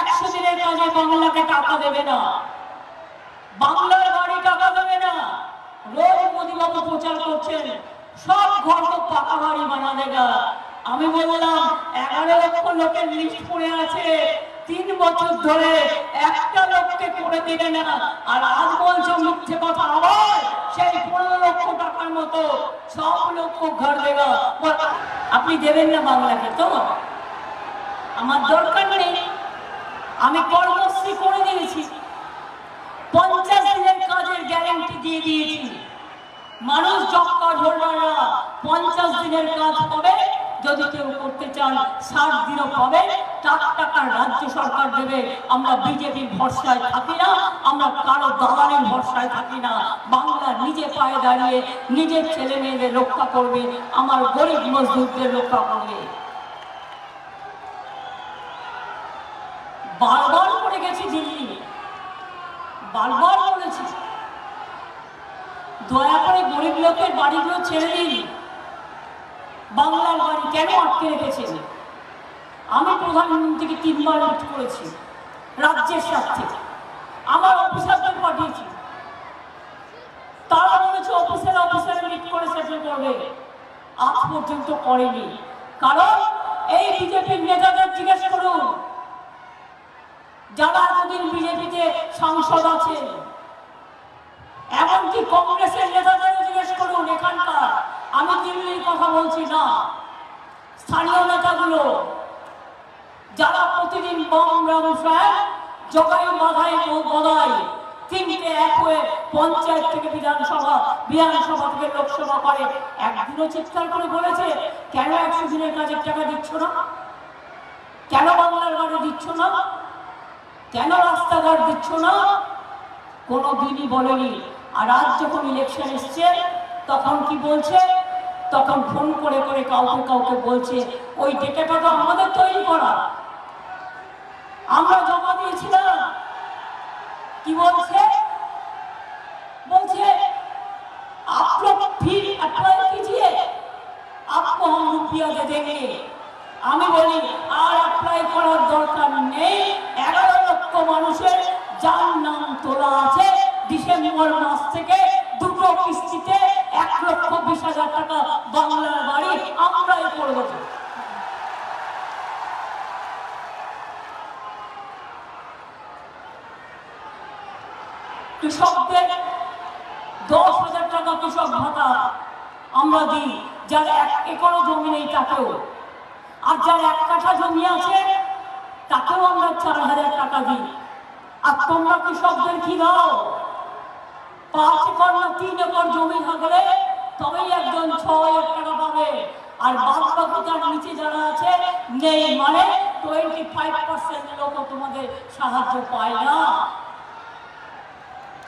একশো দিনের কাজে বাংলাকে টাকা দেবে না। বাংলার বাড়ি টাকা দেবে না। রোজ মোদীবাবু প্রচার করছেন, সব ঘর তো পাকা বাড়ি বানাবে না। আমি বললাম, এগারো লক্ষ লোকের লিস্ট পড়ে আছে। তিন বছর ধরে একটা লোককে করে দেবে না। আর আজ বলছো মিথ্যে কথা আবার সেই পনেরো লক্ষ টাকার মতো সব লক্ষ ঘর দেবে আপনি দেবেন না বাংলাকে তো? আমার দরকার নেই। আমি কর্মশ্রী করে দিয়েছি। পঞ্চাশ দিনের কাজের গ্যারান্টি দিয়ে দিয়েছি। মানুষ জব কার্ড হোল্ডাররা পঞ্চাশ দিনের কাজ পাবে। যদি কেউ করতে চান, ষাট দিনও পাবে। চার টাকার রাজ্য সরকার দেবে। আমরা বিজেপির ভরসায় থাকি না। আমরা কারও দালালের ভরসায় থাকি না। বাংলা নিজে পায়ে দাঁড়িয়ে নিজের ছেলে মেয়েদের রক্ষা করবে। আমার গরিব মজদুরদের রক্ষা করবে। বারবার করে গেছি দিল্লি। বারবার বলেছি দয়া করে গরিব লোকের বাড়িগুলো ছেড়ে দিন। বাংলার বাড়ি কেন আটকে রেখেছে আমি প্রধানমন্ত্রীকে তিনবার মিট করেছি, রাজ্যের স্বার্থে। আমার অফিসারদের পাঠিয়েছি। তারা বলেছে, অফিসার অফিসার মিট করে সেটেল করবে। আজ পর্যন্ত করেনি। কারণ এই বিজেপির নেতাদের জিজ্ঞেস করুন যারা এতদিন বিজেপিতে সাংসদ আছেন, এমনকি কংগ্রেসের নেতাদের জিজ্ঞেস করুন, এখানকার, আমি দিল্লির কথা বলছি না। স্থানীয় নেতাগুলো, যারা প্রতিদিন বম রামসায় জগাই বাধাই গদাই তিনটে এক হয়ে পঞ্চায়েত থেকে বিধানসভা বিধানসভা থেকে লোকসভা করে, একদিনও চিৎকার করে বলেছে, কেন একশো দিনের কাজের টাকা দিচ্ছ না? কেন বাংলার বাড়ি দিচ্ছ না? কেন রাস্তাঘাট দিচ্ছ না কোনো দিনই বলেনি আর আজ যখন ইলেকশন এসছে তখন কি বলছে তখন ফোন করে করে কাউকে কাউকে বলছে ওই ডেটাটা তো আমাদের তৈরি করা আমরা জমা দিয়েছিলাম কি বলছে বলছে आप लोग फिर अप्लाई कीजिए आपको हम रुपया दे देंगे আমি বলি ডিসেম্বর মাস থেকে দুটো কিস্তিতে এক লক্ষ বিশ হাজার টাকা বাংলার বাড়ি আমরাই করে কৃষকদের দশ হাজার টাকা কৃষক ভাতা আমরা দিই, যারা এক একর জমি নেই তাকেও। আর যার এক কাঠা জমি আছে, তাকেও আমরা চার হাজার টাকা দিই। আর তোমরা কৃষকদের কি দাও? পাঁচ একর না তিন একর জমি থাকলে তবেই একজন ছয় হাজার টাকা পাবে। আর বাদ বাকি তার নিচে যারা আছে, নেই মানে টোয়েন্টি ফাইভ পার্সেন্ট লোক তোমাদের সাহায্য পায় না।